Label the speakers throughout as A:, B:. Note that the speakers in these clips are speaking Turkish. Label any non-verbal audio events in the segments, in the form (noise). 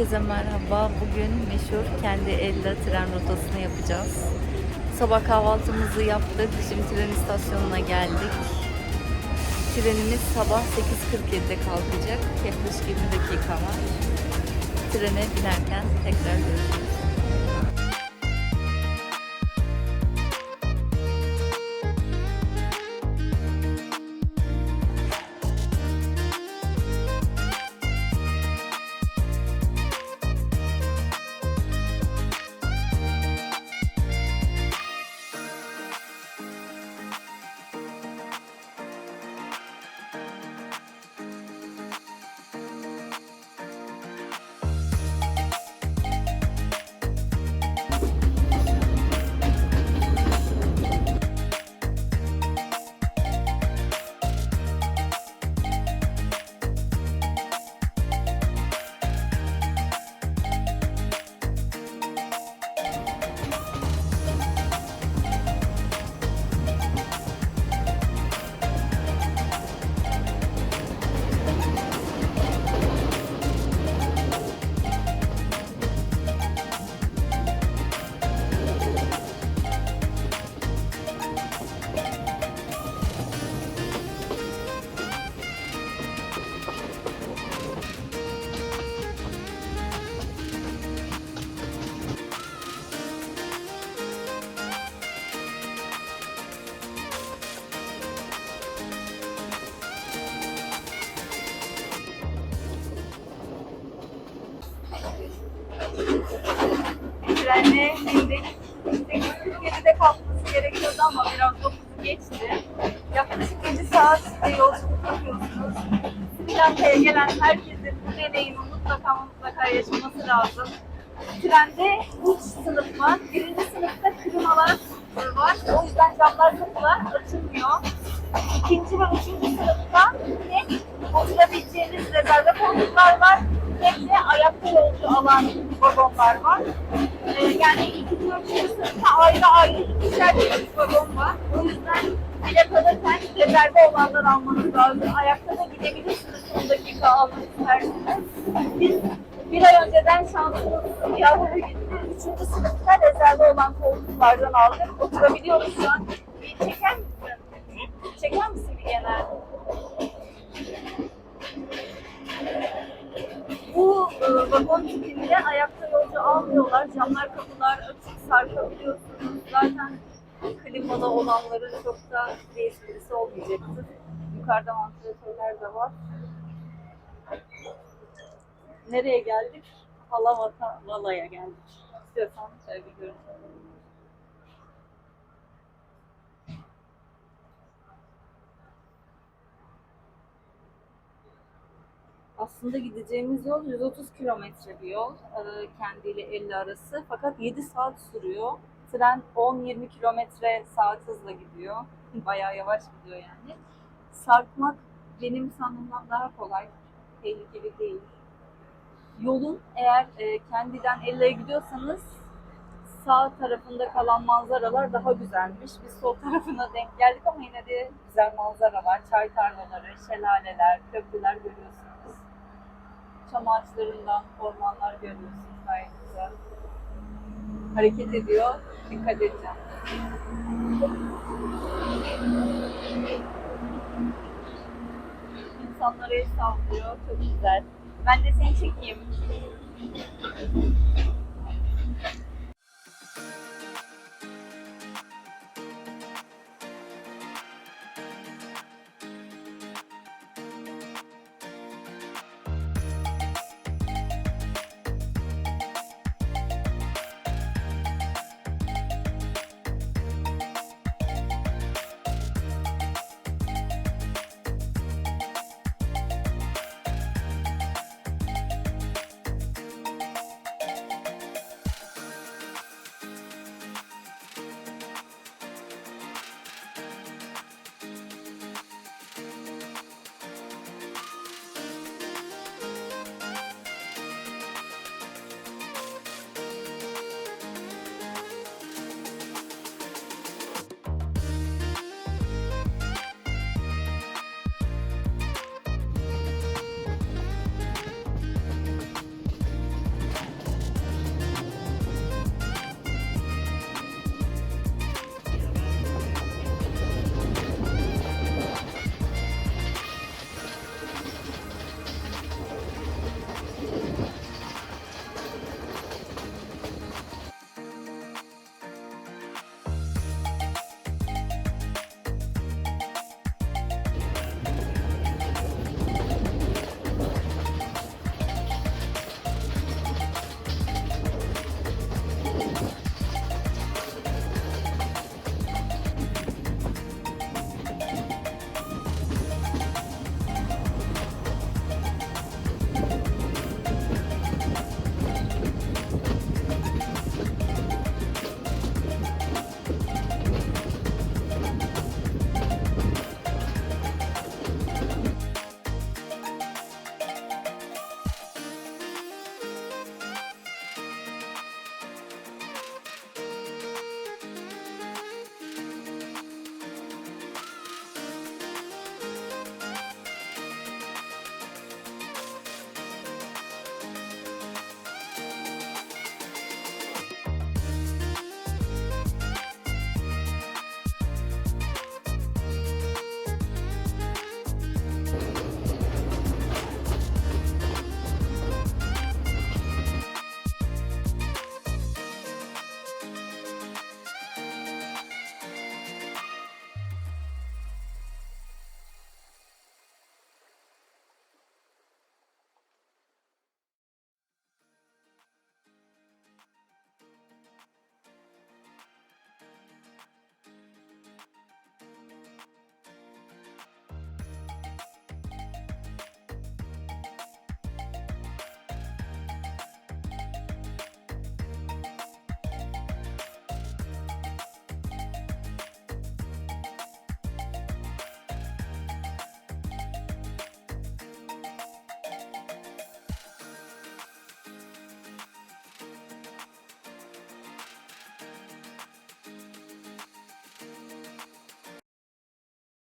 A: Herkese merhaba. Bugün meşhur kendi elle tren rotasını yapacağız. Sabah kahvaltımızı yaptık. Şimdi tren istasyonuna geldik. Trenimiz sabah 8.47'de kalkacak. Yaklaşık 20 dakika var. Trene binerken tekrar görüşürüz.
B: Trenle bindik. 8.47'de kalkması gerekiyordu ama biraz 9'u geçti. Yaklaşık 7 saat yolculuk yapıyorsunuz. Sri Lanka'ya gelen herkesin bu deneyimi mutlaka mutlaka yaşaması lazım. Trende 3 sınıf var. Birinci sınıfta klimalar var. O yüzden camlar kapılar açılmıyor. İkinci ve üçüncü sınıfta hem oturabileceğiniz rezerve koltuklar var hem de ayakta yolcu alan vagonlar var. Ee, yani ve üçüncü sınıfta ayrı ayrı ikişer çeşit vagon var. O yüzden bilet alırken rezerve olanları almanız lazım. Ayakta da gidebilirsiniz 10 dakika almak isterseniz. Biz bir ay önceden şansımız yavru gitti. Üçüncü sınıfta rezerve olan koltuklardan aldık. Oturabiliyoruz şu an. Vagon tipinde ayakta yolcu almıyorlar. Camlar kapılar açık sarkabiliyorsunuz. Zaten klimalı olanların çok da esprisi olmayacaktır. Yukarıda vantilatörler de var. Nereye geldik? Halavata Vala'ya geldik. İstiyorsan şöyle bir görüntü Aslında gideceğimiz yol 130 kilometre bir yol. Ee, kendiyle 50 arası. Fakat 7 saat sürüyor. Tren 10-20 kilometre saat hızla gidiyor. Bayağı yavaş gidiyor yani. Sarkmak benim sandığımdan daha kolay. Tehlikeli değil. Yolun eğer e, kendiden 50'ye gidiyorsanız sağ tarafında kalan manzaralar daha güzelmiş. Biz sol tarafına denk geldik ama yine de güzel manzaralar, çay tarlaları, şelaleler, köprüler görüyorsunuz. Çam ağaçlarından ormanlar görüyorsunuz gayet güzel. Hareket ediyor, dikkat edeceğim. İnsanlara el sallıyor, çok güzel. Ben de seni çekeyim.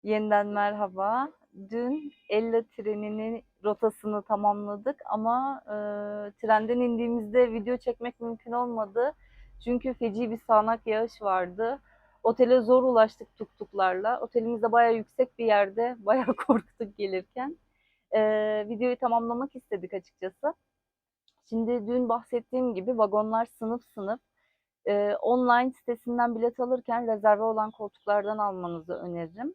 A: Yeniden merhaba. Dün Ella treninin rotasını tamamladık ama e, trenden indiğimizde video çekmek mümkün olmadı. Çünkü feci bir sağanak yağış vardı. Otele zor ulaştık tuktuklarla. Otelimiz de bayağı yüksek bir yerde. (laughs) Bayağı korktuk gelirken. E, videoyu tamamlamak istedik açıkçası. Şimdi dün bahsettiğim gibi vagonlar sınıf sınıf. E, online sitesinden bilet alırken rezerve olan koltuklardan almanızı öneririm.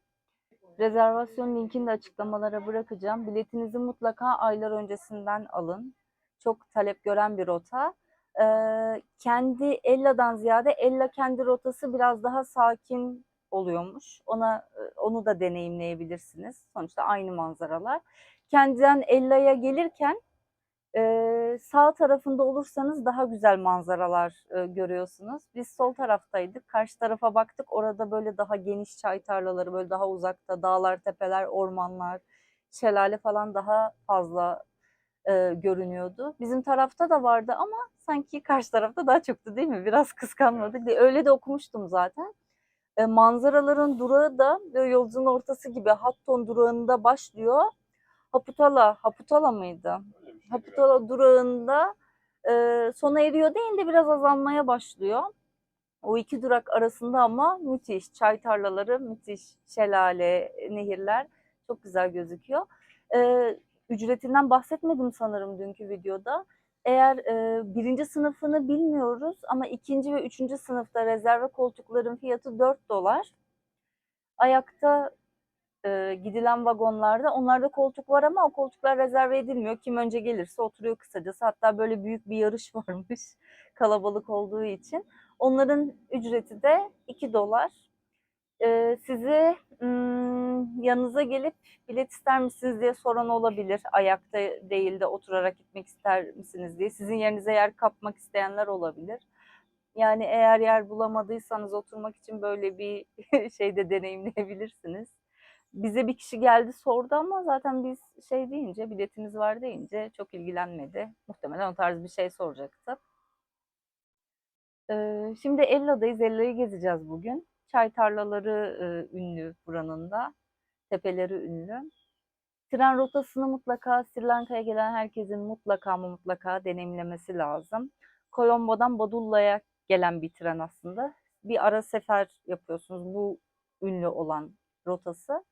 A: Rezervasyon linkini de açıklamalara bırakacağım. Biletinizi mutlaka aylar öncesinden alın. Çok talep gören bir rota. Ee, kendi Ella'dan ziyade Ella kendi rotası biraz daha sakin oluyormuş. Ona e, onu da deneyimleyebilirsiniz. Sonuçta aynı manzaralar. Kendiden Ella'ya gelirken sağ tarafında olursanız daha güzel manzaralar e, görüyorsunuz. Biz sol taraftaydık. Karşı tarafa baktık. Orada böyle daha geniş çay tarlaları, böyle daha uzakta dağlar, tepeler, ormanlar, şelale falan daha fazla e, görünüyordu. Bizim tarafta da vardı ama sanki karşı tarafta daha çoktu değil mi? Biraz kıskanmadık. Öyle de okumuştum zaten. E, manzaraların durağı da yolcunun ortası gibi Hatton durağında başlıyor. Haputala, Haputala mıydı? Haputala durağında e, sona eriyor değil de biraz azalmaya başlıyor. O iki durak arasında ama müthiş. Çay tarlaları, müthiş. Şelale, nehirler çok güzel gözüküyor. E, ücretinden bahsetmedim sanırım dünkü videoda. Eğer e, birinci sınıfını bilmiyoruz ama ikinci ve üçüncü sınıfta rezerve koltukların fiyatı 4 dolar. Ayakta e, gidilen vagonlarda onlarda koltuk var ama o koltuklar rezerve edilmiyor. Kim önce gelirse oturuyor kısacası. Hatta böyle büyük bir yarış (laughs) varmış kalabalık olduğu için. Onların ücreti de 2 dolar. E, sizi hmm, yanınıza gelip bilet ister misiniz diye soran olabilir. Ayakta değil de oturarak gitmek ister misiniz diye. Sizin yerinize yer kapmak isteyenler olabilir. Yani eğer yer bulamadıysanız oturmak için böyle bir (laughs) şey de deneyimleyebilirsiniz bize bir kişi geldi sordu ama zaten biz şey deyince biletiniz var deyince çok ilgilenmedi. Muhtemelen o tarz bir şey soracaktı. Ee, şimdi Ella'dayız. Ella'yı gezeceğiz bugün. Çay tarlaları e, ünlü buranın da. Tepeleri ünlü. Tren rotasını mutlaka Sri Lanka'ya gelen herkesin mutlaka ama mutlaka deneyimlemesi lazım. Colombo'dan Badulla'ya gelen bir tren aslında. Bir ara sefer yapıyorsunuz bu ünlü olan rotası.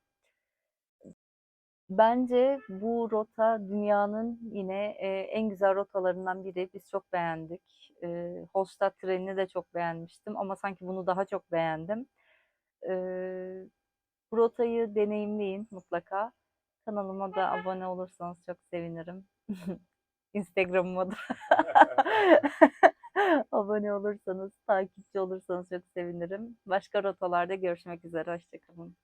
A: Bence bu rota dünyanın yine e, en güzel rotalarından biri. Biz çok beğendik. E, Holstadt trenini de çok beğenmiştim ama sanki bunu daha çok beğendim. E, bu rotayı deneyimleyin mutlaka. Kanalıma da abone olursanız çok sevinirim. (laughs) Instagram'ıma da (laughs) abone olursanız, takipçi olursanız çok sevinirim. Başka rotalarda görüşmek üzere. Hoşçakalın.